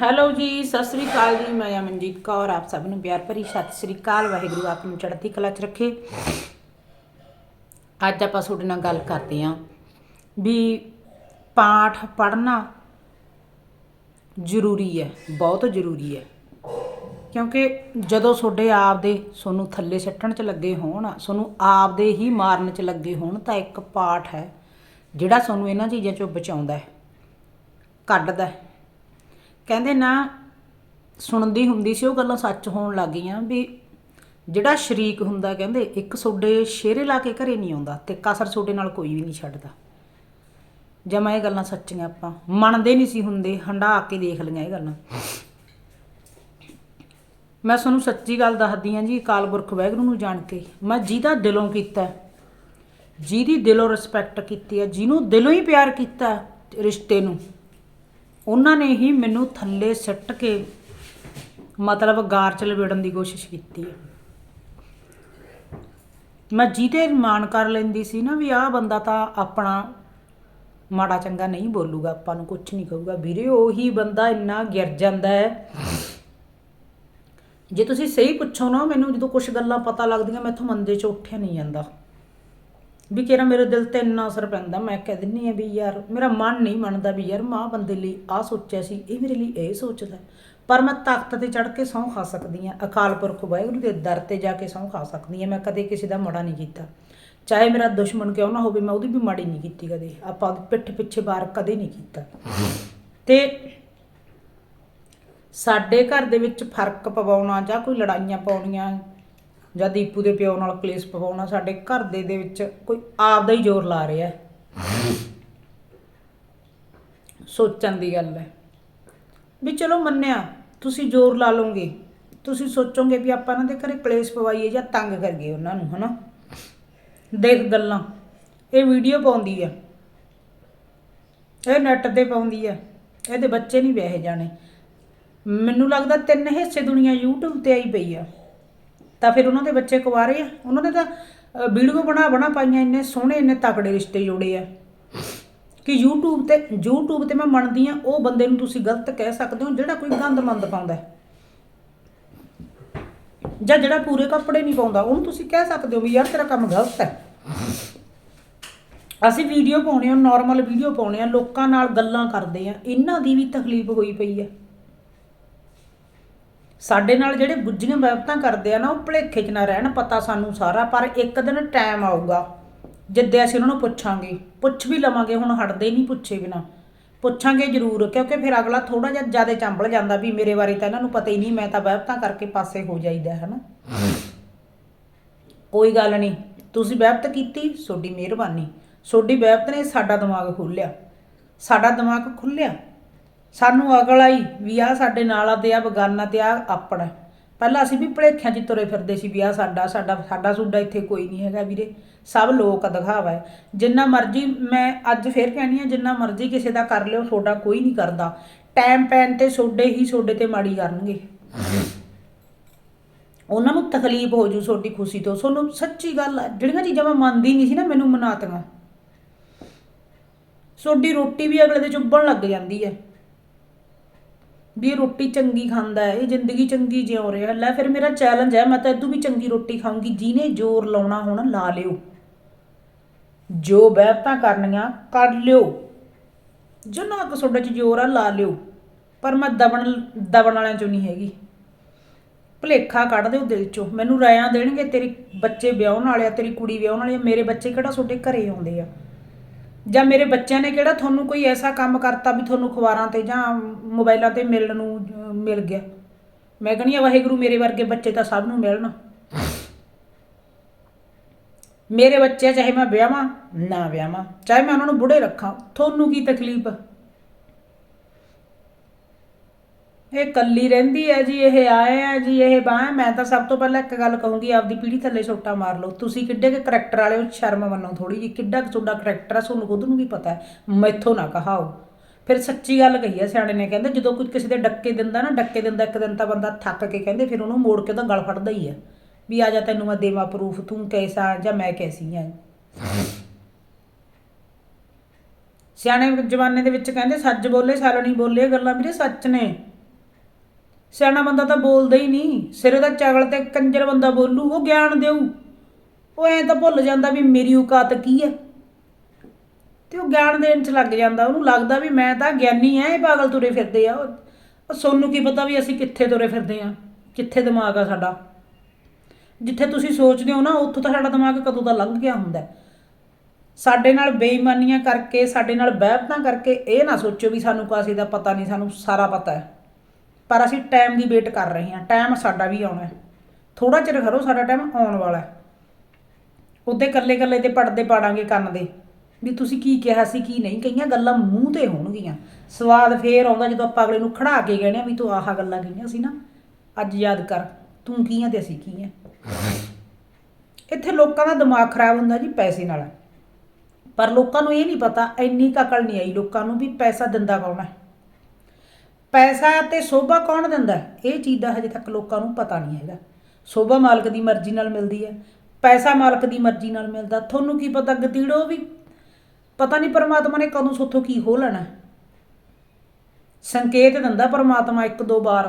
Hello ਜੀ, ਸਤਿ ਸ੍ਰੀ ਅਕਾਲ ਜੀ। ਮੈਂ ਅਮਨਜੀਤ ਕੌਰ, ਆਪ ਸਭ ਨੂੰ ਪਿਆਰ ਭਰੀ ਸਤਿ ਸ੍ਰੀ ਅਕਾਲ। ਵਾਹਿਗੁਰੂ ਆਪ ਨੂੰ ਚੜ੍ਹਦੀ ਕਲਾ 'ਚ ਰੱਖੇ। ਅੱਜ ਆਪਾਂ ਤੁਹਾਡੇ ਨਾਲ ਗੱਲ ਕਰਦੇ ਹਾਂ ਵੀ ਪਾਠ ਪੜ੍ਹਨਾ ਜ਼ਰੂਰੀ ਹੈ, ਬਹੁਤ ਜ਼ਰੂਰੀ ਹੈ। ਕਿਉਂਕਿ ਜਦੋਂ ਤੁਹਾਡੇ ਆਪ ਦੇ ਤੁਹਾਨੂੰ ਥੱਲੇ ਸੱਟਣ 'ਚ ਲੱਗੇ ਹੋਣ, ਤੁਹਾਨੂੰ ਆਪ ਦੇ ਹੀ ਮਾਰਨ 'ਚ ਲੱਗੇ ਹੋਣ, ਤਾਂ ਇੱਕ ਪਾਠ ਹੈ ਜਿਹੜਾ ਤੁਹਾਨੂੰ ਇਹਨਾਂ ਚੀਜ਼ਾਂ 'ਚੋਂ ਬਚਾਉਂਦਾ ਹੈ, ਕੱਢਦਾ ਹੈ। ਕਹਿੰਦੇ ਨਾ, ਸੁਣਦੀ ਹੁੰਦੀ ਸੀ, ਉਹ ਗੱਲਾਂ ਸੱਚ ਹੋਣ ਲੱਗ ਗਈਆਂ ਵੀ ਜਿਹੜਾ ਸ਼ਰੀਕ ਹੁੰਦਾ ਕਹਿੰਦੇ, ਇੱਕ ਸੋਡੇ ਸ਼ੇਰੇ ਲਾ ਕੇ ਘਰੇ ਨਹੀਂ ਆਉਂਦਾ ਤੇ ਕਸਰ ਤੁਹਾਡੇ ਨਾਲ ਕੋਈ ਵੀ ਨਹੀਂ ਛੱਡਦਾ। ਜਮਾ ਇਹ ਗੱਲਾਂ ਸੱਚੀਆਂ ਆਪਾਂ ਮੰਨਦੇ ਨਹੀਂ ਸੀ ਹੁੰਦੇ, ਹੰਡਾ ਕੇ ਦੇਖ ਲਈਆਂ ਇਹ ਗੱਲਾਂ। ਮੈਂ ਤੁਹਾਨੂੰ ਸੱਚੀ ਗੱਲ ਦੱਸਦੀ ਹਾਂ ਜੀ, ਅਕਾਲ ਪੁਰਖ ਵਾਹਿਗੁਰੂ ਨੂੰ ਜਾਣ ਕੇ, ਮੈਂ ਜਿਹਦਾ ਦਿਲੋਂ ਕੀਤਾ, ਜਿਹਦੀ ਦਿਲੋਂ ਰਿਸਪੈਕਟ ਕੀਤੀ ਹੈ, ਜਿਹਨੂੰ ਦਿਲੋਂ ਹੀ ਪਿਆਰ ਕੀਤਾ ਰਿਸ਼ਤੇ ਨੂੰ। ਉਹਨਾਂ ਨੇ ਹੀ ਮੈਨੂੰ ਥੱਲੇ ਸਿੱਟ ਕੇ ਮਤਲਬ ਗਾਰ ਚ ਲਵੇੜਨ ਦੀ ਕੋਸ਼ਿਸ਼ ਕੀਤੀ ਹੈ। ਮੈਂ ਜਿਹਦੇ ਮਾਣ ਕਰ ਲੈਂਦੀ ਸੀ ਨਾ ਵੀ ਆਹ ਬੰਦਾ ਤਾਂ ਆਪਣਾ ਮਾੜਾ ਚੰਗਾ ਨਹੀਂ ਬੋਲੂਗਾ, ਆਪਾਂ ਨੂੰ ਕੁਝ ਨਹੀਂ ਕਹੂਗਾ। ਵੀਰੇ, ਉਹੀ ਬੰਦਾ ਇੰਨਾ ਗਿਰ ਜਾਂਦਾ ਹੈ। ਜੇ ਤੁਸੀਂ ਸਹੀ ਪੁੱਛੋ ਨਾ, ਮੈਨੂੰ ਜਦੋਂ ਕੁਝ ਗੱਲਾਂ ਪਤਾ ਲੱਗਦੀਆਂ ਮੈਥੋਂ ਮੰਦੇ ਚ ਉੱਠਿਆ ਨਹੀਂ ਜਾਂਦਾ। ਵੀ ਕਿਹੜਾ ਮੇਰੇ ਦਿਲ ਤੇ ਇੰਨਾ ਅਸਰ ਪੈਂਦਾ, ਮੈਂ ਕਹਿ ਦਿੰਨੀ ਆ ਵੀ ਯਾਰ ਮੇਰਾ ਮਨ ਨਹੀਂ ਮੰਨਦਾ ਵੀ ਯਾਰ ਮਾਂ ਬੰਦੇ ਲਈ ਆ ਸੋਚਿਆ ਸੀ, ਇਹ ਮੇਰੇ ਲਈ ਇਹ ਸੋਚਦਾ। ਪਰ ਮੈਂ ਤਖਤ ਤੇ ਚੜ ਕੇ ਸਹੁੰ ਖਾ ਸਕਦੀ ਆ। ਅਕਾਲ ਪੁਰਖ ਵਾਹਿਗੁਰੂ ਦੇ ਦਰ ਤੇ ਜਾ ਕੇ ਸਹੁੰ ਖਾ ਸਕਦੀ ਆ। ਮੈਂ ਕਦੇ ਕਿਸੇ ਦਾ ਮਾੜਾ ਨਹੀਂ ਕੀਤਾ। ਚਾਹੇ ਮੇਰਾ ਦੁਸ਼ਮਣ ਕਿਉਂ ਨਾ ਹੋਵੇ, ਮੈਂ ਉਹਦੀ ਵੀ ਮਾੜੀ ਨਹੀਂ ਕੀਤੀ ਕਦੇ। ਆਪਾਂ ਉਹਦੀ ਪਿੱਠ ਪਿੱਛੇ ਵਾਰ ਕਦੇ ਨਹੀਂ ਕੀਤਾ। ਤੇ ਸਾਡੇ ਘਰ ਦੇ ਵਿੱਚ ਫ਼ਰਕ ਪਵਾਉਣਾ ਜਾਂ ਕੋਈ ਲੜਾਈਆਂ ਪਾਉਣੀਆਂ ਜਾਂ ਦੀਪੂ ਦੇ ਪਿਓ ਨਾਲ ਕਲੇਸ਼ ਪਵਾਉਣਾ ਸਾਡੇ ਘਰ ਦੇ ਦੇ ਵਿੱਚ ਕੋਈ ਆਪਦਾ ਹੀ ਜ਼ੋਰ ਲਾ ਰਿਹਾ ਹੈ। ਸੋਚਣ ਦੀ ਗੱਲ ਹੈ। ਵੀ ਚਲੋ ਮੰਨਿਆ, ਤੁਸੀਂ ਜ਼ੋਰ ਲਾ ਲਓਗੇ। ਤੁਸੀਂ ਸੋਚੋਗੇ ਵੀ ਆਪਾਂ ਇਹਨਾਂ ਦੇ ਘਰੇ ਕਲੇਸ਼ ਪਵਾਈਏ ਜਾਂ ਤੰਗ ਕਰੀਏ ਉਹਨਾਂ ਨੂੰ, ਹਨਾ? ਦੇਖ ਗੱਲਾਂ। ਇਹ ਵੀਡੀਓ ਪਾਉਂਦੀ ਆ। ਇਹ ਨੈਟ ਤੇ ਪਾਉਂਦੀ ਆ। ਇਹਦੇ ਬੱਚੇ ਨਹੀਂ ਵਿਆਹੇ ਜਾਣੇ। ਮੈਨੂੰ ਲੱਗਦਾ ਤਿੰਨ ਹਿੱਸੇ ਦੁਨੀਆ YouTube ਤੇ ਆਈ ਪਈ ਆ। ਤਾਂ ਫਿਰ ਉਹਨਾਂ ਦੇ ਬੱਚੇ ਕੁਆਰੇ ਆ। ਉਹਨਾਂ ਨੇ ਤਾਂ ਵੀਡੀਓ ਬਣਾ ਬਣਾ ਪਾਈਆਂ, ਇੰਨੇ ਸੋਹਣੇ, ਇੰਨੇ ਤਕੜੇ ਰਿਸ਼ਤੇ ਜੋੜੇ ਆ। ਕਿ YouTube ਤੇ YouTube ਤੇ ਮੈਂ ਮੰਨਦੀ ਆ, ਉਹ ਬੰਦੇ ਨੂੰ ਤੁਸੀਂ ਗਲਤ ਕਹਿ ਸਕਦੇ ਹੋ, ਜਿਹੜਾ ਕੋਈ ਗੰਦ ਮੰਦ ਪਾਉਂਦਾ ਜਾਂ ਜਿਹੜਾ ਪੂਰੇ ਕੱਪੜੇ ਨਹੀਂ ਪਾਉਂਦਾ, ਉਹਨੂੰ ਤੁਸੀਂ ਕਹਿ ਸਕਦੇ ਹੋ ਵੀ ਯਾਰ ਤੇਰਾ ਕੰਮ ਗਲਤ ਹੈ। ਅਸੀਂ ਵੀਡੀਓ ਪਾਉਣੇ ਆ ਨਾਰਮਲ ਵੀਡੀਓ ਪਾਉਣੇ ਆ, ਲੋਕਾਂ ਨਾਲ ਗੱਲਾਂ ਕਰਦੇ ਆ, ਇਹਨਾਂ ਦੀ ਵੀ ਤਕਲੀਫ ਹੋਈ ਪਈ ਆ। ਸਾਡੇ ਨਾਲ ਜਿਹੜੇ ਗੁੱਜੀਆਂ ਵਹਿਬਤਾਂ ਕਰਦੇ ਆ ਨਾ, ਉਹ ਭੁਲੇਖੇ 'ਚ ਨਾ ਰਹਿਣ, ਪਤਾ ਸਾਨੂੰ ਸਾਰਾ, ਪਰ ਇੱਕ ਦਿਨ ਟਾਈਮ ਆਊਗਾ, ਜਿੱਦੇ ਅਸੀਂ ਉਹਨਾਂ ਨੂੰ ਪੁੱਛਾਂਗੇ, ਪੁੱਛ ਵੀ ਲਵਾਂਗੇ, ਹੁਣ ਹਟਦੇ ਨਹੀਂ ਪੁੱਛੇ ਬਿਨਾ। ਪੁੱਛਾਂਗੇ ਜ਼ਰੂਰ, ਕਿਉਂਕਿ ਫਿਰ ਅਗਲਾ ਥੋੜਾ ਜਿਹਾ ਜ਼ਿਆਦਾ ਚੰਬਲ ਜਾਂਦਾ ਵੀ ਮੇਰੇ ਬਾਰੇ ਤਾਂ ਇਹਨਾਂ ਨੂੰ ਪਤਾ ਹੀ ਨਹੀਂ, ਮੈਂ ਤਾਂ ਵਹਿਬਤਾਂ ਕਰਕੇ ਪਾਸੇ ਹੋ ਜਾਈਦਾ ਹੈ ਨਾ ਕੋਈ ਗੱਲ ਨਹੀਂ, ਤੁਸੀਂ ਵਹਿਬਤ ਕੀਤੀ ਤੁਹਾਡੀ ਮਿਹਰਬਾਨੀ। ਤੁਹਾਡੀ ਵਹਿਬਤ ਨੇ ਸਾਡਾ ਦਿਮਾਗ ਖੋਲ੍ਹਿਆ। ਸਾਡਾ ਦਿਮਾਗ ਖੁੱਲਿਆ ਸਾਨੂੰ ਅਗਲ ਆਈ ਵੀ ਆ ਸਾਡੇ ਨਾਲ ਆ ਤੇ ਆ ਬਗਾਨਾ ਤੇ ਆ ਆਪਣਾ ਪਹਿਲਾਂ ਅਸੀਂ ਵੀ ਭਲੇਖਿਆਂ 'ਚ ਤੁਰੇ ਫਿਰਦੇ ਸੀ ਵੀ ਆ ਸਾਡਾ ਸਾਡਾ ਸਾਡਾ ਸੁੱਡਾ ਇੱਥੇ ਕੋਈ ਨਹੀਂ ਹੈਗਾ ਵੀਰੇ। ਸਭ ਲੋਕ ਦਿਖਾਵਾ ਹੈ। ਜਿੰਨਾ ਮਰਜ਼ੀ ਮੈਂ ਅੱਜ ਫੇਰ ਕਹਿਣੀ ਆ, ਜਿੰਨਾ ਮਰਜ਼ੀ ਕਿਸੇ ਦਾ ਕਰ ਲਿਓ ਤੁਹਾਡਾ ਕੋਈ ਨਹੀਂ ਕਰਦਾ। ਟਾਈਮ ਪੈਣ ਤੇ ਤੁਹਾਡੇ ਹੀ ਤੁਹਾਡੇ ਤੇ ਮਾੜੀ ਕਰਨਗੇ। ਉਹਨਾਂ ਨੂੰ ਤਕਲੀਫ ਹੋ ਜੂ ਤੁਹਾਡੀ ਖੁਸ਼ੀ ਤੋਂ। ਸੋਨੂੰ ਸੱਚੀ ਗੱਲ ਆ, ਜਿਹੜੀਆਂ ਚੀਜ਼ਾਂ ਮੈਂ ਮੰਨਦੀ ਨਹੀਂ ਸੀ ਨਾ, ਮੈਨੂੰ ਮਨਾਤੀਆਂ। ਤੁਹਾਡੀ ਰੋਟੀ ਵੀ ਅਗਲੇ ਦੇ ਚੁੱਭਣ ਲੱਗ ਜਾਂਦੀ ਹੈ। ਵੀ ਇਹ ਰੋਟੀ ਚੰਗੀ ਖਾਂਦਾ ਹੈ, ਇਹ ਜ਼ਿੰਦਗੀ ਚੰਗੀ ਜਿਉ ਰਿਹਾ। ਲੈ ਫਿਰ ਮੇਰਾ ਚੈਲੰਜ ਹੈ, ਮੈਂ ਤਾਂ ਇਦੋਂ ਵੀ ਚੰਗੀ ਰੋਟੀ ਖਾਊਂਗੀ, ਜਿਹਨੇ ਜ਼ੋਰ ਲਾਉਣਾ ਹੁਣ ਲਾ ਲਿਓ। ਜੋ ਬਹਿਤਾਂ ਕਰਨੀਆਂ, ਕਰ ਲਿਓ। ਜੋ ਨਾ ਕੋ ਤੁਹਾਡੇ ਚ ਜ਼ੋਰ ਆ, ਲਾ ਲਿਓ। ਪਰ ਮੈਂ ਦਬਣ ਦਬਣ ਵਾਲਿਆਂ ਚੋਂ ਨਹੀਂ ਹੈਗੀ। ਭਲੇਖਾ ਕੱਢ ਦਿਓ ਦਿਲ ਚੋਂ। ਮੈਨੂੰ ਰਾਇਆਂ ਦੇਣਗੇ ਤੇਰੀ ਬੱਚੇ ਵਿਆਹਣ ਵਾਲੇ ਆ, ਤੇਰੀ ਕੁੜੀ ਵਿਆਹਣ ਵਾਲੀ ਆ, ਮੇਰੇ ਬੱਚੇ ਕਿਹੜਾ ਤੁਹਾਡੇ ਘਰੇ ਆਉਂਦੇ ਆ? ਜਾਂ ਮੇਰੇ ਬੱਚਿਆਂ ਨੇ ਕਿਹੜਾ ਤੁਹਾਨੂੰ ਕੋਈ ਐਸਾ ਕੰਮ ਕਰਤਾ ਵੀ ਤੁਹਾਨੂੰ ਅਖਬਾਰਾਂ ਤੇ ਜਾਂ ਮੋਬਾਈਲਾਂ ਤੇ ਮਿਲਣ ਨੂੰ ਅਹ, ਮਿਲ ਗਿਆ? ਮੈਂ ਕਹਿੰਦੀ ਆ ਵਾਹਿਗੁਰੂ ਮੇਰੇ ਵਰਗੇ ਬੱਚੇ ਤਾਂ ਸਭ ਨੂੰ ਮਿਲਣ। ਮੇਰੇ ਬੱਚੇ ਚਾਹੇ ਮੈਂ ਵਿਆਹਾਂ ਨਾ ਵਿਆਹਾਂ ਚਾਹੇ ਮੈਂ ਉਹਨਾਂ ਨੂੰ ਬੁੜੇ ਰੱਖਾਂ ਤੁਹਾਨੂੰ ਕੀ ਤਕਲੀਫ? ਇਹ ਕੱਲੀ ਰਹਿੰਦੀ ਹੈ ਜੀ, ਇਹ ਆਏ ਆ ਜੀ, ਇਹ ਬਾਹ ਮੈਂ ਤਾਂ ਸਭ ਤੋਂ ਪਹਿਲਾਂ ਇੱਕ ਗੱਲ ਕਹੂੰਗੀ, ਆਪਦੀ ਪੀੜੀ ਥੱਲੇ ਛੋਟਾ ਮਾਰ ਲਓ। ਤੁਸੀਂ ਕਿੱਡੇ ਕੁ ਕਰੈਕਟਰ ਵਾਲੇ ਹੋ, ਸ਼ਰਮ ਮੰਨੋ ਥੋੜੀ ਜਿਹੀ। ਕਿੱਡਾ ਕੁ ਤੁਹਾਡਾ ਕਰੈਕਟਰ ਆ, ਤੁਹਾਨੂੰ ਖੁਦ ਨੂੰ ਵੀ ਪਤਾ ਹੈ। ਮੈਥੋਂ ਨਾ ਕਹਾਓ। ਫਿਰ ਸੱਚੀ ਗੱਲ ਕਹੀ ਆ ਸਿਆਣੇ ਨੇ ਕਹਿੰਦੇ, ਜਦੋਂ ਕੋਈ ਕਿਸੇ ਦੇ ਡੱਕੇ ਦਿੰਦਾ ਨਾ, ਡੱਕੇ ਦਿੰਦਾ, ਇੱਕ ਦਿਨ ਤਾਂ ਬੰਦਾ ਥੱਕ ਕੇ ਕਹਿੰਦੇ, ਫਿਰ ਉਹਨੂੰ ਮੋੜ ਕੇ ਤਾਂ ਗਲ ਫੜਦਾ ਹੀ ਆ ਵੀ ਆ ਜਾ, ਤੈਨੂੰ ਮੈਂ ਦੇਵਾਂ ਪ੍ਰੂਫ ਤੂੰ ਕੈਸਾ ਜਾਂ ਮੈਂ ਕੈਸੀ ਆ। ਸਿਆਣੇ ਜਮਾਨੇ ਦੇ ਵਿੱਚ ਕਹਿੰਦੇ, ਸੱਚ ਬੋਲੇ ਸੱਲ ਨਹੀਂ ਬੋਲੇ ਗੱਲਾਂ ਵੀਰੇ, ਸੱਚ ਨੇ। ਸਿਆਣਾ ਬੰਦਾ ਤਾਂ ਬੋਲਦਾ ਹੀ ਨਹੀਂ। ਸਿਰੇ ਦਾ ਚਗਲ ਤੇ ਕੰਜਰ ਬੰਦਾ ਬੋਲੂ, ਉਹ ਗਿਆਨ ਦੇਊ। ਉਹ ਐਂ ਤਾਂ ਭੁੱਲ ਜਾਂਦਾ ਵੀ ਮੇਰੀ ਔਕਾਤ ਕੀ ਹੈ ਤੇ ਉਹ ਗਿਆਨ ਦੇਣ ਚ ਲੱਗ ਜਾਂਦਾ, ਉਹਨੂੰ ਲੱਗਦਾ ਵੀ ਮੈਂ ਤਾਂ ਗਿਆਨੀ ਐ, ਇਹ ਪਾਗਲ ਤੁਰੇ ਫਿਰਦੇ ਆ। ਉਹ ਸੋਨੂੰ ਕੀ ਪਤਾ ਵੀ ਅਸੀਂ ਕਿੱਥੇ ਤੁਰੇ ਫਿਰਦੇ ਆ, ਕਿੱਥੇ ਦਿਮਾਗ ਆ ਸਾਡਾ। ਜਿੱਥੇ ਤੁਸੀਂ ਸੋਚਦੇ ਹੋ ਨਾ, ਉੱਥੋਂ ਤਾਂ ਸਾਡਾ ਦਿਮਾਗ ਕਦੋਂ ਦਾ ਲੰਘ ਗਿਆ ਹੁੰਦਾ। ਸਾਡੇ ਨਾਲ ਬੇਈਮਾਨੀਆਂ ਕਰਕੇ, ਸਾਡੇ ਨਾਲ ਬਹਿਬਤਾਂ ਕਰਕੇ ਇਹ ਨਾ ਸੋਚੋ ਵੀ ਸਾਨੂੰ ਕਾਸੇ ਦਾ ਪਤਾ ਨਹੀਂ, ਸਾਨੂੰ ਸਾਰਾ ਪਤਾ ਹੈ। ਪਰ ਅਸੀਂ ਟਾਈਮ ਦੀ ਵੇਟ ਕਰ ਰਹੇ ਹਾਂ। ਟਾਈਮ ਸਾਡਾ ਵੀ ਆਉਣਾ ਹੈ। ਥੋੜਾ ਚਿਰ ਖੜੋ ਸਾਡਾ ਟਾਈਮ ਆਉਣ ਵਾਲਾ ਹੈ। ਉਹਦੇ ਕੱਲੇ ਕੱਲੇ ਤੇ ਪੜਦੇ ਪਾੜਾਂਗੇ ਕੰਨ ਦੇ। ਵੀ ਤੁਸੀਂ ਕੀ ਕਿਹਾ ਸੀ, ਕੀ ਨਹੀਂ? ਕਈਆਂ ਗੱਲਾਂ ਮੂੰਹ ਤੇ ਹੋਣਗੀਆਂ। ਸਵਾਦ ਫੇਰ ਆਉਂਦਾ ਜਦੋਂ ਆਪਾਂ ਅਗਲੇ ਨੂੰ ਖੜਾ ਕੇ ਕਹਿੰਦੇ ਆ ਵੀ ਤੂੰ ਆਹ ਗੱਲਾਂ ਕਹੀਆਂ ਸੀ ਨਾ। ਅੱਜ ਯਾਦ ਕਰ, ਤੂੰ ਕੀ ਆ ਤੇ ਅਸੀਂ ਕੀ ਆ? ਇੱਥੇ ਲੋਕਾਂ ਦਾ ਦਿਮਾਗ ਖਰਾਬ ਹੁੰਦਾ ਜੀ ਪੈਸੇ ਨਾਲ। ਪਰ ਲੋਕਾਂ ਨੂੰ ਇਹ ਨਹੀਂ ਪਤਾ, ਇੰਨੀ ਕਕਲ ਨਹੀਂ ਆਈ ਲੋਕਾਂ ਨੂੰ ਵੀ ਪੈਸਾ ਦਿੰਦਾ ਕੌਣ ਹੈ? ਪੈਸਾ ਤੇ ਸੋਭਾ ਕੌਣ ਦਿੰਦਾ? ਇਹ ਚੀਜ਼ ਦਾ ਹਜੇ ਤੱਕ ਲੋਕਾਂ ਨੂੰ ਪਤਾ ਨਹੀਂ ਹੈਗਾ। ਸੋਭਾ ਮਾਲਕ ਦੀ ਮਰਜ਼ੀ ਨਾਲ ਮਿਲਦੀ ਹੈ। ਪੈਸਾ ਮਾਲਕ ਦੀ ਮਰਜ਼ੀ ਨਾਲ ਮਿਲਦਾ। ਤੁਹਾਨੂੰ ਕੀ ਪਤਾ ਗਤੀੜੋ ਵੀ? ਪਤਾ ਨਹੀਂ ਪਰਮਾਤਮਾ ਨੇ ਕਦੋਂ ਸੋਥੋਂ ਕੀ ਹੋ ਲੈਣਾ। ਸੰਕੇਤ ਦਿੰਦਾ ਪਰਮਾਤਮਾ ਇੱਕ ਦੋ ਵਾਰ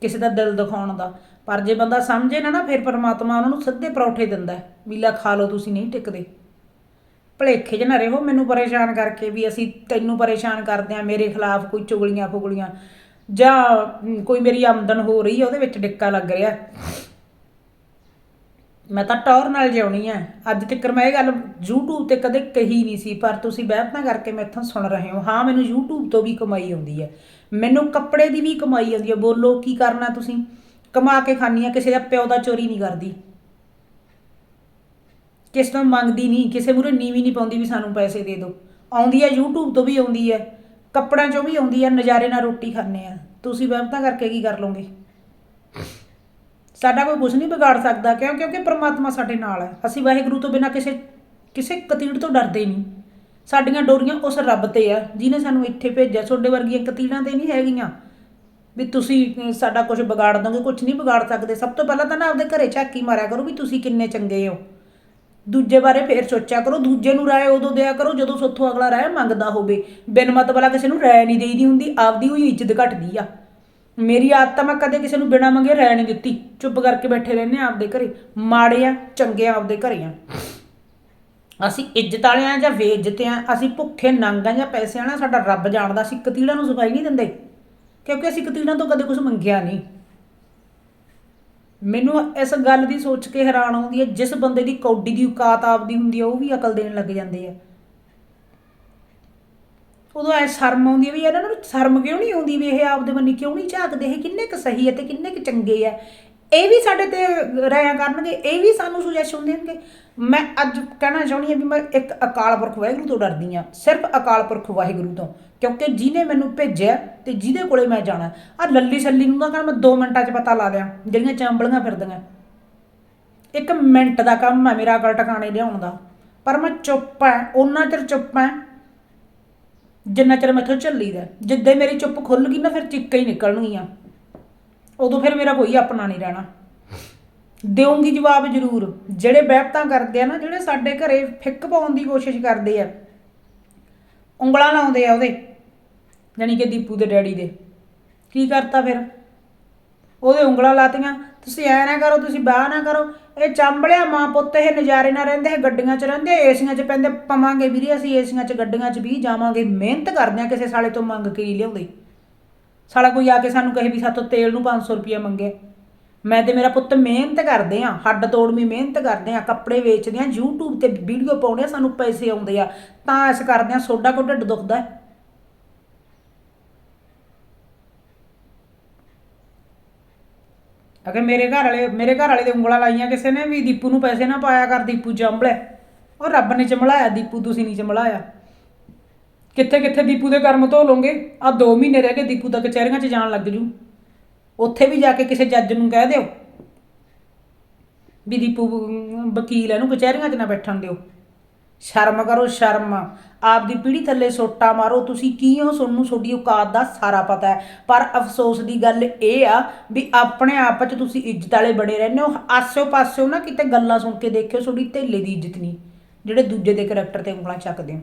ਕਿਸੇ ਦਾ ਦਿਲ ਦਿਖਾਉਣ ਦਾ। ਪਰ ਜੇ ਬੰਦਾ ਸਮਝੇ ਨਾ ਨਾ ਫਿਰ ਪਰਮਾਤਮਾ ਉਹਨਾਂ ਨੂੰ ਸਿੱਧੇ ਪਰੌਠੇ ਦਿੰਦਾ ਹੈ, ਵੀ ਲੈ ਖਾ ਲਓ ਤੁਸੀਂ ਨਹੀਂ ਟਿਕਦੇ। ਭਲੇਖੇ 'ਚ ਨਾ ਰਹੋ, ਮੈਨੂੰ ਪਰੇਸ਼ਾਨ ਕਰਕੇ ਵੀ ਅਸੀਂ ਤੈਨੂੰ ਪਰੇਸ਼ਾਨ ਕਰਦੇ ਆ ਮੇਰੇ ਖਿਲਾਫ ਕੋਈ ਚੁਗਲੀਆਂ ਫੁਗਲੀਆਂ। ਜਾਂ ਕੋਈ ਮੇਰੀ ਆਮਦਨ ਹੋ ਰਹੀ ਹੈ, ਉਹਦੇ ਵਿੱਚ ਡਿੱਕਾ ਲੱਗ ਰਿਹਾ। ਮੈਂ ਤਾਂ ਟੌਰ ਨਾਲ ਜਿਉਣੀ ਆ। ਅੱਜ ਤੱਕ ਮੈਂ ਇਹ ਗੱਲ YouTube ਤੇ ਕਦੇ ਕਹੀ ਨਹੀਂ ਸੀ, ਪਰ ਤੁਸੀਂ ਬਹਿਬਤਾਂ ਕਰਕੇ ਮੈਥੋਂ ਸੁਣ ਰਹੇ ਹੋ। ਹਾਂ, ਮੈਨੂੰ YouTube ਤੋਂ ਵੀ ਕਮਾਈ ਆਉਂਦੀ ਹੈ। ਮੈਨੂੰ ਕੱਪੜੇ ਦੀ ਵੀ ਕਮਾਈ ਆਉਂਦੀ ਹੈ। ਬੋਲੋ, ਕੀ ਕਰਨਾ ਤੁਸੀਂ? ਕਮਾ ਕੇ ਖਾਣੀ ਆ ਕਿਸੇ ਦਾ ਪਿਓ ਦਾ ਚੋਰੀ ਨਹੀਂ ਕਰਦੀ। ਕਿਸ ਤੋਂ ਮੰਗਦੀ ਨਹੀਂ, ਕਿਸੇ ਮੂਰੇ ਨੀਵੀਂ ਨਹੀਂ ਪਾਉਂਦੀ ਵੀ ਸਾਨੂੰ ਪੈਸੇ ਦੇ ਦਿਓ। ਆਉਂਦੀ ਹੈ YouTube ਤੋਂ ਵੀ ਆਉਂਦੀ ਹੈ ਕੱਪੜਿਆਂ ਚੋਂ ਵੀ ਆਉਂਦੀ ਹੈ ਨਜ਼ਾਰੇ ਨਾਲ ਰੋਟੀ ਖਾਂਦੇ ਆ। ਤੁਸੀਂ ਵਹਿਮਤਾਂ ਕਰਕੇ ਕੀ ਕਰ ਲਓਗੇ? ਸਾਡਾ ਕੋਈ ਕੁਝ ਨਹੀਂ ਵਿਗਾੜ ਸਕਦਾ, ਕਿਉਂ? ਕਿਉਂਕਿ ਪ੍ਰਮਾਤਮਾ ਸਾਡੇ ਨਾਲ ਹੈ ਅਸੀਂ ਵਾਹਿਗੁਰੂ ਤੋਂ ਬਿਨਾਂ ਕਿਸੇ ਕਿਸੇ ਕਤੀੜ ਤੋਂ ਡਰਦੇ ਨਹੀਂ। ਸਾਡੀਆਂ ਡੋਰੀਆਂ ਉਸ ਰੱਬ ਤੇ ਆ ਜਿਨੇ ਸਾਨੂੰ ਇੱਥੇ ਭੇਜਿਆ। ਤੁਹਾਡੇ ਵਰਗੀਆਂ ਕਤੀੜਾਂ ਤੇ ਨਹੀਂ ਹੈਗੀਆਂ। ਵੀ ਤੁਸੀਂ ਸਾਡਾ ਕੁਝ ਵਿਗਾੜ ਦੋਗੇ ਕੁਝ ਨਹੀਂ ਵਿਗਾੜ ਸਕਦੇ। ਸਭ ਤੋਂ ਪਹਿਲਾਂ ਤਾਂ ਨਾ ਆਪਦੇ ਘਰੇ ਝਾਕੀ ਮਾਰਿਆ ਕਰੋ ਵੀ ਤੁਸੀਂ ਕਿੰਨੇ ਚੰਗੇ ਹੋ। ਦੂਜੇ ਬਾਰੇ ਫੇਰ ਸੋਚਿਆ ਕਰੋ, ਦੂਜੇ ਨੂੰ ਰਾਏ ਉਦੋਂ ਦਿਆ ਕਰੋ ਜਦੋਂ ਸੋਥੋਂ ਅਗਲਾ ਰਾਏ ਮੰਗਦਾ ਹੋਵੇ। ਬਿਨ ਮਤ ਵਾਲਾ ਕਿਸੇ ਨੂੰ ਰਾਏ ਨਹੀਂ ਦੇਈਦੀ ਹੁੰਦੀ, ਆਪਦੀ ਹੋਈ ਇੱਜ਼ਤ ਘਟਦੀ ਆ। ਮੇਰੀ ਆਦਤ ਮੈਂ ਕਦੇ ਕਿਸੇ ਨੂੰ ਬਿਨਾ ਮੰਗੇ ਰਾਏ ਨਹੀਂ ਦਿੱਤੀ। ਚੁੱਪ ਕਰਕੇ ਬੈਠੇ ਰਹਿੰਦੇ ਆ ਆਪਦੇ ਘਰੇ। ਮਾੜੇ ਆ, ਚੰਗੇ ਆ ਆਪਦੇ ਘਰੇ ਆ। ਅਸੀਂ ਇੱਜ਼ਤ ਵਾਲੇ ਆ ਜਾਂ ਬੇਇੱਜ਼ਤ ਆ, ਅਸੀਂ ਭੁੱਖੇ ਨੰਗ ਆ ਜਾਂ ਪੈਸੇ ਆ ਸਾਡਾ ਰੱਬ ਜਾਣਦਾ, ਅਸੀਂ ਕਤੀੜਾਂ ਨੂੰ ਸਫ਼ਾਈ ਨਹੀਂ ਦਿੰਦੇ। ਕਿਉਂਕਿ ਅਸੀਂ ਕਤੀੜਾਂ ਤੋਂ ਕਦੇ ਕੁਝ ਮੰਗਿਆ ਨਹੀਂ। ਮੈਨੂੰ ਇਸ ਗੱਲ ਦੀ ਸੋਚ ਕੇ ਹੈਰਾਨ ਆਉਂਦੀ ਹੈ, ਜਿਸ ਬੰਦੇ ਦੀ ਕੌਡੀ ਦੀ ਔਕਾਤ ਆਪਦੀ ਹੁੰਦੀ ਹੈ ਉਹ ਵੀ ਅਕਲ ਦੇਣ ਲੱਗ ਜਾਂਦੇ ਆ। ਉਦੋਂ ਐ ਸ਼ਰਮ ਆਉਂਦੀ ਹੈ ਵੀ ਇਹਨਾਂ ਨੂੰ ਸ਼ਰਮ ਕਿਉਂ ਨਹੀਂ ਆਉਂਦੀ ਵੀ ਇਹ ਆਪਦੇ ਬੰਨੀ ਕਿਉਂ ਨਹੀਂ ਝਾਕਦੇ? ਇਹ ਕਿੰਨੇ ਕੁ ਸਹੀ ਹੈ ਤੇ ਕਿੰਨੇ ਕੁ ਚੰਗੇ ਆ? ਇਹ ਵੀ ਸਾਡੇ ਤੇ ਰਾਇਆ ਕਰਨਗੇ, ਇਹ ਵੀ ਸਾਨੂੰ ਸੁਜੈਸ਼ਨ ਦੇਣਗੇ। ਮੈਂ ਅੱਜ ਕਹਿਣਾ ਚਾਹੁੰਦੀ ਹਾਂ ਵੀ ਮੈਂ ਇੱਕ ਅਕਾਲ ਪੁਰਖ ਵਾਹਿਗੁਰੂ ਤੋਂ ਡਰਦੀ ਆ ਸਿਰਫ ਅਕਾਲ ਪੁਰਖ ਵਾਹਿਗੁਰੂ ਤੋਂ, ਕਿਉਂਕਿ ਜਿਹਨੇ ਮੈਨੂੰ ਭੇਜਿਆ ਤੇ ਜਿਹਦੇ ਕੋਲੇ ਮੈਂ ਜਾਣਾ ਆ ਲੱਲੀ ਛੱਲੀ ਨੂੰ ਤਾਂ ਕਹਿਣਾ ਮੈਂ 2 ਮਿੰਟਾਂ 'ਚ ਪਤਾ ਲਾ ਦਿਆਂ, ਜਿਹੜੀਆਂ ਚੰਬਲੀਆਂ ਫਿਰਦੀਆਂ। ਇੱਕ ਮਿੰਟ ਦਾ ਕੰਮ ਹੈ ਮੇਰਾ ਅਕਲ ਟਿਕਾਣੇ ਲਿਆਉਣ ਦਾ, ਪਰ ਮੈਂ ਚੁੱਪ ਐ ਉਹਨਾਂ ਚਿਰ ਚੁੱਪ ਐ, ਜਿੰਨਾ ਚਿਰ ਮੈਥੋਂ ਝੱਲੀਦਾ ਜਿੱਦੇ ਮੇਰੀ ਚੁੱਪ ਖੁੱਲ ਗਈ ਨਾ, ਫਿਰ ਚਿੱਕਾਂ ਹੀ ਨਿਕਲਣਗੀਆਂ। ਉਦੋਂ ਫਿਰ ਮੇਰਾ ਕੋਈ ਆਪਣਾ ਨਹੀਂ ਰਹਿਣਾ। ਦੇਉਂਗੀ ਜਵਾਬ ਜ਼ਰੂਰ। ਜਿਹੜੇ ਬਹਿਬਤਾਂ ਕਰਦੇ ਆ ਨਾ, ਜਿਹੜੇ ਸਾਡੇ ਘਰੇ ਫਿੱਕ ਪਾਉਣ ਦੀ ਕੋਸ਼ਿਸ਼ ਕਰਦੇ ਆ, ਉਂਗਲਾਂ ਲਾਉਂਦੇ ਆ ਉਹਦੇ। ਜਾਣੀ ਕਿ ਦੀਪੂ ਦੇ ਡੈਡੀ ਦੇ। ਕੀ ਕਰਤਾ ਫਿਰ? ਉਹਦੇ ਉਂਗਲਾਂ ਲਾਤੀਆਂ, ਤੁਸੀਂ ਐ ਨਾ ਕਰੋ, ਤੁਸੀਂ ਬਾਹ ਨਾ ਕਰੋ। ਇਹ ਚੰਬਲਿਆ ਮਾਂ ਪੁੱਤ, ਇਹ ਨਜ਼ਾਰੇ ਨਾਲ ਰਹਿੰਦੇ, ਇਹ ਗੱਡੀਆਂ 'ਚ ਰਹਿੰਦੇ ਏਸੀਆਂ 'ਚ ਪੈਂਦੇ। ਪਵਾਂਗੇ ਵੀਰੇ ਅਸੀਂ ਏਸੀਆਂ 'ਚ, ਗੱਡੀਆਂ 'ਚ ਵੀ ਜਾਵਾਂਗੇ। ਮਿਹਨਤ ਕਰਦੇ ਆ ਕਿਸੇ ਸਾਲੇ ਤੋਂ ਮੰਗ ਕੇ ਨਹੀਂ ਲਿਆਉਂਦੇ। ਸਾਲਾ ਕੋਈ ਆ ਕੇ ਸਾਨੂੰ ਕਹੇ ਵੀ ਸਾਤੋਂ ਤੇਲ ਨੂੰ 500 ਰੁਪਇਆ ਮੰਗੇ ਮੈਂ ਤੇ ਮੇਰਾ ਪੁੱਤ ਮਿਹਨਤ ਕਰਦੇ ਆ ਹੱਡ ਤੋੜਵੀਂ ਮਿਹਨਤ ਕਰਦੇ ਆ ਕੱਪੜੇ ਵੇਚਦੇ ਆ YouTube ਤੇ ਵੀਡੀਓ ਪਾਉਂਦੇ ਆ ਸਾਨੂੰ ਪੈਸੇ ਆਉਂਦੇ ਆ। ਤਾਂ ਐਸ ਕਰਦੇ ਆ ਸੋਡਾ ਕੋ ਢਿੱਡ ਦੁਖਦਾ ਹੈ। ਅਗਰ ਮੇਰੇ ਘਰ ਵਾਲੇ, ਮੇਰੇ ਘਰ ਵਾਲੇ ਦੇ ਉਂਗਲਾਂ ਲਾਈਆਂ ਕਿਸੇ ਨੇ ਵੀ ਦੀਪੂ ਨੂੰ ਪੈਸੇ ਨਾ ਪਾਇਆ ਕਰ ਦੀਪੂ ਚੰਬਲੇ ਉਹ ਰੱਬ ਨੇ ਚਮਲਾਇਆ, ਦੀਪੂ ਤੁਸੀਂ ਨਹੀਂ ਚਮਲਾਇਆ। ਕਿੱਥੇ ਕਿੱਥੇ ਦੀਪੂ ਦੇ ਕਰਮ ਧੋ ਲੋਗੇ ਆ 2 ਮਹੀਨੇ ਰਹਿ ਗਏ ਦੀਪੂ ਦਾ ਕਚਹਿਰੀਆਂ 'ਚ ਜਾਣ ਲੱਗ ਜੂ। ਉੱਥੇ ਵੀ ਜਾ ਕੇ ਕਿਸੇ ਜੱਜ ਨੂੰ ਕਹਿ ਦਿਓ। ਵੀ ਦੀਪੂ, ਵਕੀਲ ਇਹਨੂੰ ਕਚਹਿਰੀਆਂ 'ਚ ਨਾ ਬੈਠਣ ਦਿਓ। ਸ਼ਰਮ ਕਰੋ, ਸ਼ਰਮ। ਆਪਦੀ ਪੀੜੀ ਥੱਲੇ ਸੋਟਾ ਮਾਰੋ। ਤੁਸੀਂ ਕੀ ਹੋ ਤੁਹਾਨੂੰ ਤੁਹਾਡੀ ਔਕਾਤ ਦਾ ਸਾਰਾ ਪਤਾ ਹੈ। ਪਰ ਅਫਸੋਸ ਦੀ ਗੱਲ ਇਹ ਆ ਵੀ ਆਪਣੇ ਆਪ 'ਚ ਤੁਸੀਂ ਇੱਜ਼ਤ ਵਾਲੇ ਬੜੇ ਰਹਿੰਦੇ ਹੋ। ਆਸਿਓ ਪਾਸਿਓ ਨਾ ਕਿਤੇ ਗੱਲਾਂ ਸੁਣ ਕੇ ਦੇਖਿਓ, ਤੁਹਾਡੀ ਧੇਲੇ ਦੀ ਇੱਜ਼ਤ ਨਹੀਂ। ਜਿਹੜੇ ਦੂਜੇ ਦੇ ਕਰੈਕਟਰ ਤੇ ਉਂਗਲਾਂ ਚੱਕਦੇ ਹੋ।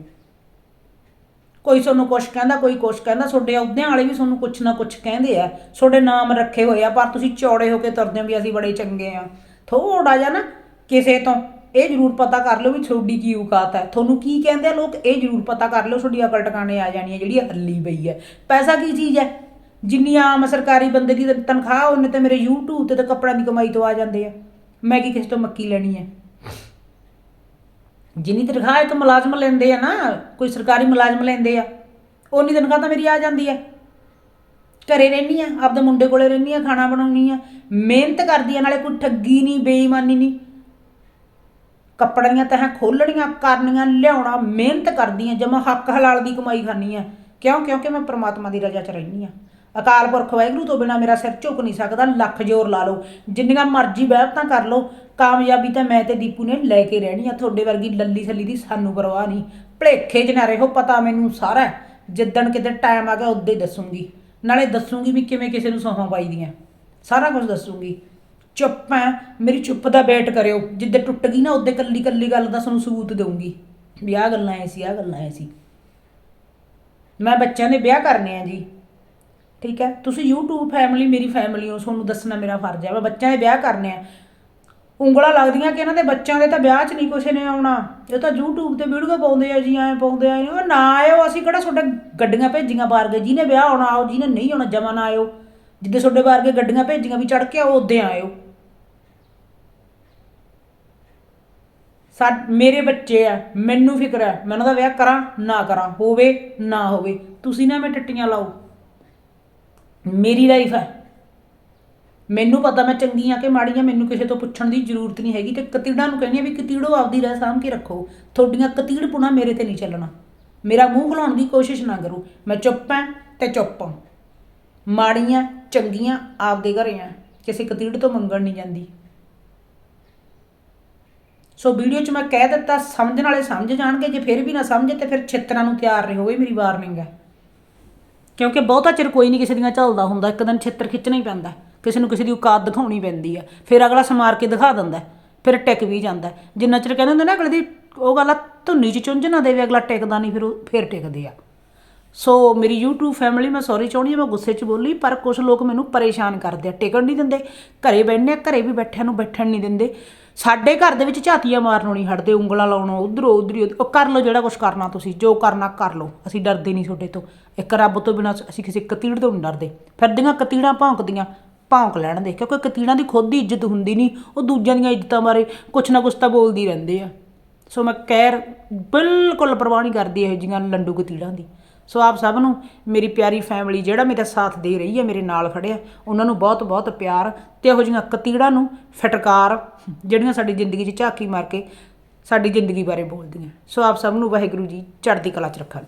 ਕੋਈ ਤੁਹਾਨੂੰ ਕੁਛ ਕਹਿੰਦਾ, ਕੋਈ ਕੁਛ ਕਹਿੰਦਾ, ਤੁਹਾਡੇ ਅਹੁਦਿਆਂ ਵਾਲੇ ਵੀ ਤੁਹਾਨੂੰ ਕੁਛ ਨਾ ਕੁਛ ਕਹਿੰਦੇ ਆ। ਤੁਹਾਡੇ ਨਾਮ ਰੱਖੇ ਹੋਏ ਆ, ਪਰ ਤੁਸੀਂ ਚੌੜੇ ਹੋ ਕੇ ਤੁਰਦੇ ਹੋ ਵੀ ਅਸੀਂ ਬੜੇ ਚੰਗੇ ਆ। ਥੋੜਾ ਜਿਹਾ ਨਾ ਕਿਸੇ ਤੋਂ ਇਹ ਜ਼ਰੂਰ ਪਤਾ ਕਰ ਲਓ ਵੀ ਤੁਹਾਡੀ ਕੀ ਔਕਾਤ ਹੈ। ਤੁਹਾਨੂੰ ਕੀ ਕਹਿੰਦੇ ਆ ਲੋਕ? ਇਹ ਜ਼ਰੂਰ ਪਤਾ ਕਰ ਲਓ ਤੁਹਾਡੀ ਅਕਲ ਟਿਕਾਣੇ ਆ ਜਾਣੀ ਹੈ ਜਿਹੜੀ ਹੱਲੀ ਪਈ ਹੈ। ਪੈਸਾ ਕੀ ਚੀਜ਼ ਹੈ? ਜਿੰਨੀ ਆਮ ਸਰਕਾਰੀ ਬੰਦੇ ਦੀ ਤਨਖਾਹ, ਉਹਨੇ ਤੇ ਮੇਰੇ YouTube ਤੇ ਤਾਂ ਕੱਪੜਿਆਂ ਦੀ ਕਮਾਈ ਤੋਂ ਆ ਜਾਂਦੇ ਆ। ਮੈਂ ਕੀ ਕਿਸੇ ਤੋਂ ਮੱਕੀ ਲੈਣੀ ਹੈ? ਜਿੰਨੀ ਤਨਖਾਹ ਇੱਕ ਮੁਲਾਜ਼ਮ ਲੈਂਦੇ ਆ ਨਾ, ਕੋਈ ਸਰਕਾਰੀ ਮੁਲਾਜ਼ਮ ਲੈਂਦੇ ਆ ਉਨੀ ਤਨਖਾਹ ਤਾਂ ਮੇਰੀ ਆ ਜਾਂਦੀ ਹੈ। ਘਰੇ ਰਹਿੰਦੀ ਆ, ਆਪਦੇ ਮੁੰਡੇ ਕੋਲੇ ਰਹਿੰਦੀ ਆ, ਖਾਣਾ ਬਣਾਉਣੀ ਆ। ਮਿਹਨਤ ਕਰਦੀ ਆ, ਨਾਲੇ ਕੋਈ ਠੱਗੀ ਨਹੀਂ ਬੇਈਮਾਨੀ ਨਹੀਂ ਕੱਪੜਿਆਂ ਦੀਆਂ ਤਹਾਂ ਖੋਲਣੀਆਂ, ਕਰਨੀਆਂ, ਲਿਆਉਣਾ, ਮਿਹਨਤ ਕਰਦੀ ਆ ਜਮਾ ਹੱਕ ਹਲਾਲ ਦੀ ਕਮਾਈ ਖਾਨੀ ਆ ਕਿਉਂ? ਕਿਉਂਕਿ ਮੈਂ ਪ੍ਰਮਾਤਮਾ ਦੀ ਰਜ਼ਾ 'ਚ ਰਹਿੰਦੀ ਆ ਅਕਾਲ ਪੁਰਖ ਵਾਹਿਗੁਰੂ ਤੋਂ ਬਿਨਾ ਮੇਰਾ ਸਿਰ ਝੁਕ ਨਹੀਂ ਸਕਦਾ, ਲੱਖ ਜ਼ੋਰ ਲਾ ਲਓ। ਜਿੰਨੀਆਂ ਮਰਜ਼ੀ ਵਹਿਬਤਾਂ ਕਰ ਲਓ। ਕਾਮਯਾਬੀ ਤਾਂ ਮੈਂ ਤੇ ਦੀਪੂ ਨੇ ਲੈ ਕੇ ਰਹਿਣੀ ਆ। ਤੁਹਾਡੇ ਵਰਗੀ ਲੱਲੀ ਸੱਲੀ ਦੀ ਸਾਨੂੰ ਪਰਵਾਹ ਨਹੀਂ। ਭਲੇਖੇ 'ਚ ਨਾ ਰਹੋ, ਪਤਾ ਮੈਨੂੰ ਸਾਰਾ ਜਿੱਦਣ ਕਿਤੇ ਟਾਈਮ ਆ ਗਿਆ, ਉਦੋਂ ਹੀ ਦੱਸੂਗੀ। ਨਾਲੇ ਦੱਸੂਗੀ ਵੀ ਕਿਵੇਂ ਕਿਸੇ ਨੂੰ ਸੌਹਾਂ ਪਾਈਦੀਆਂ ਸਾਰਾ ਕੁਝ ਦੱਸੂਗੀ। ਚੁੱਪ ਐ, ਮੇਰੀ ਚੁੱਪ ਦਾ ਵੇਟ ਕਰਿਓ। ਜਿੱਦੇ ਟੁੱਟ ਗਈ ਨਾ, ਉਹਦੇ ਕੱਲੀ ਕੱਲੀ ਗੱਲ ਦਾ ਤੁਹਾਨੂੰ ਸਬੂਤ ਦਊਂਗੀ। ਵੀ ਆਹ ਗੱਲਾਂ ਐ ਸੀ, ਆਹ ਗੱਲਾਂ ਐ ਸੀ। ਮੈਂ ਬੱਚਿਆਂ ਦੇ ਵਿਆਹ ਕਰਨੇ ਆ ਜੀ। ਠੀਕ ਹੈ ਤੁਸੀਂ YouTube ਫੈਮਿਲੀ ਮੇਰੀ ਫੈਮਿਲੀ ਹੋ, ਤੁਹਾਨੂੰ ਦੱਸਣਾ ਮੇਰਾ ਫਰਜ਼ ਹੈ ਮੈਂ ਬੱਚਿਆਂ ਦੇ ਵਿਆਹ ਕਰਨੇ ਆ। ਉਂਗਲਾਂ ਲੱਗਦੀਆਂ ਕਿ ਇਹਨਾਂ ਦੇ ਬੱਚਿਆਂ ਦੇ ਤਾਂ ਵਿਆਹ 'ਚ ਨਹੀਂ ਕੁਛ ਨੇ ਆਉਣਾ। ਇਹ ਤਾਂ YouTube ਤੇ ਵੀਡੀਓ ਪਾਉਂਦੇ ਆ ਜੀ, ਐਂ ਪਾਉਂਦੇ ਆ। ਉਹ ਨਾ ਆਇਓ, ਅਸੀਂ ਕਿਹੜਾ ਤੁਹਾਡਾ ਗੱਡੀਆਂ ਭੇਜੀਆਂ ਬਾਹਰ ਗਏ। ਜਿਹਨੇ ਵਿਆਹ ਆਉਣਾ, ਆਓ। ਜਿਹਨੇ ਨਹੀਂ ਆਉਣਾ, ਜਮਾ ਨਾ ਆਇਓ। ਜਿੱਦੇ ਤੁਹਾਡੇ ਬਾਹਰ ਗਏ ਗੱਡੀਆਂ ਭੇਜੀਆਂ ਵੀ ਚੜ ਕੇ ਆਓ, ਉਦੋਂ ਆਇਓ। ਸਾ ਮੇਰੇ ਬੱਚੇ ਆ, ਮੈਨੂੰ ਫਿਕਰ ਹੈ ਮੈਂ ਉਹਨਾਂ ਦਾ ਵਿਆਹ ਕਰਾਂ, ਨਾ ਕਰਾਂ, ਹੋਵੇ, ਨਾ ਹੋਵੇ, ਤੁਸੀਂ ਨਾ ਮੈਂ ਟੱਟੀਆਂ ਲਾਓ। ਮੇਰੀ ਲਾਈਫ ਹੈ ਮੈਨੂੰ ਪਤਾ ਮੈਂ ਚੰਗੀ ਆ ਕਿ ਮਾੜੀ ਆ ਮੈਨੂੰ ਕਿਸੇ ਤੋਂ ਪੁੱਛਣ ਦੀ ਜ਼ਰੂਰਤ ਨਹੀਂ ਹੈਗੀ ਤੇ ਕਤੀੜਾਂ ਨੂੰ ਕਹਿੰਦੀ ਆ ਵੀ ਕਤੀੜੋ ਆਪਦੀ ਰਹਿ ਸਾਂਭ ਕੇ ਰੱਖੋ। ਤੁਹਾਡੀਆਂ ਕਤੀੜ ਪੁਣਾ ਮੇਰੇ ਤੇ ਨਹੀਂ ਚੱਲਣਾ। ਮੇਰਾ ਮੂੰਹ ਖਲਾਉਣ ਦੀ ਕੋਸ਼ਿਸ਼ ਨਾ ਕਰੋ। ਮੈਂ ਚੁੱਪ ਆ ਤੇ ਚੁੱਪ ਹਾਂ ਮਾੜੀਆਂ, ਚੰਗੀਆਂ ਆਪਦੇ ਘਰੇ ਆ। ਕਿਸੇ ਕਤੀੜ ਤੋਂ ਮੰਗਣ ਨਹੀਂ ਜਾਂਦੀ। ਸੋ ਵੀਡੀਓ 'ਚ ਮੈਂ ਕਹਿ ਦਿੱਤਾ, ਸਮਝਣ ਵਾਲੇ ਸਮਝ ਜਾਣਗੇ। ਜੇ ਫਿਰ ਵੀ ਨਾ ਸਮਝੇ ਤੇ ਫਿਰ ਛਿੱਤਰਾਂ ਨੂੰ ਤਿਆਰ ਰਹੋ, ਇਹ ਮੇਰੀ ਵਾਰਨਿੰਗ ਹੈ। ਕਿਉਂਕਿ ਬਹੁਤਾ ਚਿਰ ਕੋਈ ਨਹੀਂ ਕਿਸੇ ਦੀਆਂ ਝੱਲਦਾ ਹੁੰਦਾ, ਇੱਕ ਦਿਨ ਛਿੱਤਰ ਖਿੱਚਣਾ ਹੀ ਪੈਂਦਾ ਕਿਸੇ ਨੂੰ ਕਿਸੇ ਦੀ ਔਕਾਤ ਦਿਖਾਉਣੀ ਪੈਂਦੀ ਹੈ। ਫਿਰ ਅਗਲਾ ਸਮਾਰ ਕੇ ਦਿਖਾ ਦਿੰਦਾ ਫਿਰ ਟਿਕ ਵੀ ਜਾਂਦਾ ਜਿੰਨਾ ਚਿਰ ਕਹਿੰਦੇ ਹੁੰਦੇ ਨਾ ਅਗਲੇ ਦੀ ਉਹ ਗੱਲ ਆ, ਧੁੰਨੀ 'ਚ ਚੁੰਝ ਨਾ ਦੇਵੇ, ਅਗਲਾ ਟਿਕਦਾ ਨਹੀਂ, ਫਿਰ ਉਹ ਫਿਰ ਟਿਕਦੇ ਆ। ਸੋ ਮੇਰੀ YouTube ਫੈਮਿਲੀ ਮੈਂ ਸੌਰੀ ਚਾਹੁੰਦੀ ਹਾਂ, ਮੈਂ ਗੁੱਸੇ 'ਚ ਬੋਲੀ, ਪਰ ਕੁਝ ਲੋਕ ਮੈਨੂੰ ਪਰੇਸ਼ਾਨ ਕਰਦੇ ਆ, ਟਿਕਣ ਨਹੀਂ ਦਿੰਦੇ, ਘਰੇ ਬੈਠਨੇ ਆ, ਘਰੇ ਵੀ ਬੈਠਿਆਂ ਨੂੰ ਬੈਠਣ ਨਹੀਂ ਦਿੰਦੇ। ਸਾਡੇ ਘਰ ਦੇ ਵਿੱਚ ਝਾਤੀਆਂ ਮਾਰਨੋਂ ਨਹੀਂ ਹਟਦੇ, ਉਂਗਲਾਂ ਲਾਉਣੋਂ ਉਧਰੋਂ ਉਧਰੀ ਉਹ ਕਰ ਲਓ ਜਿਹੜਾ ਕੁਝ ਕਰਨਾ ਤੁਸੀਂ, ਜੋ ਕਰਨਾ ਕਰ ਲਓ, ਅਸੀਂ ਡਰਦੇ ਨਹੀਂ ਤੁਹਾਡੇ ਤੋਂ। ਇੱਕ ਰੱਬ ਤੋਂ ਬਿਨਾਂ ਅਸੀਂ ਕਿਸੇ ਕਤੀੜ ਤੋਂ ਨਹੀਂ ਡਰਦੇ। ਫਿਰਦੀਆਂ ਕਤੀੜਾਂ ਭੌਂਕਦੀਆਂ, ਭੌਂਕ ਲੈਣ ਦੇ, ਕਿਉਂਕਿ ਕਤੀੜਾਂ ਦੀ ਖੁਦ ਦੀ ਇੱਜ਼ਤ ਹੁੰਦੀ ਨਹੀਂ, ਉਹ ਦੂਜਿਆਂ ਦੀਆਂ ਇੱਜ਼ਤਾਂ ਬਾਰੇ ਕੁਛ ਨਾ ਕੁਛ ਤਾਂ ਬੋਲਦੀ ਰਹਿੰਦੇ ਆ। ਸੋ ਮੈਂ ਕਹਿਰ ਬਿਲਕੁਲ ਪਰਵਾਹ ਨਹੀਂ ਕਰਦੀ ਇਹੋ ਜਿਹੀਆਂ ਲੰਡੂ ਕਤੀੜਾਂ ਦੀ। ਸੋ ਆਪ ਸਭ ਨੂੰ ਮੇਰੀ ਪਿਆਰੀ ਫੈਮਿਲੀ ਜਿਹੜਾ ਮੇਰਾ ਸਾਥ ਦੇ ਰਹੀ ਹੈ, ਮੇਰੇ ਨਾਲ ਖੜਿਆ ਉਹਨਾਂ ਨੂੰ ਬਹੁਤ ਬਹੁਤ ਪਿਆਰ ਤੇ ਇਹੋ ਜਿਹੀਆਂ ਕਤੀੜਾਂ ਨੂੰ ਫਟਕਾਰ ਜਿਹੜੀਆਂ ਸਾਡੀ ਜ਼ਿੰਦਗੀ 'ਚ ਝਾਕੀ ਮਾਰ ਕੇ ਸਾਡੀ ਜ਼ਿੰਦਗੀ ਬਾਰੇ ਬੋਲਦੀਆਂ। ਸੋ ਆਪ ਸਭ ਨੂੰ ਵਾਹਿਗੁਰੂ ਜੀ, ਚੜ੍ਹਦੀ ਕਲਾ 'ਚ ਰੱਖਣ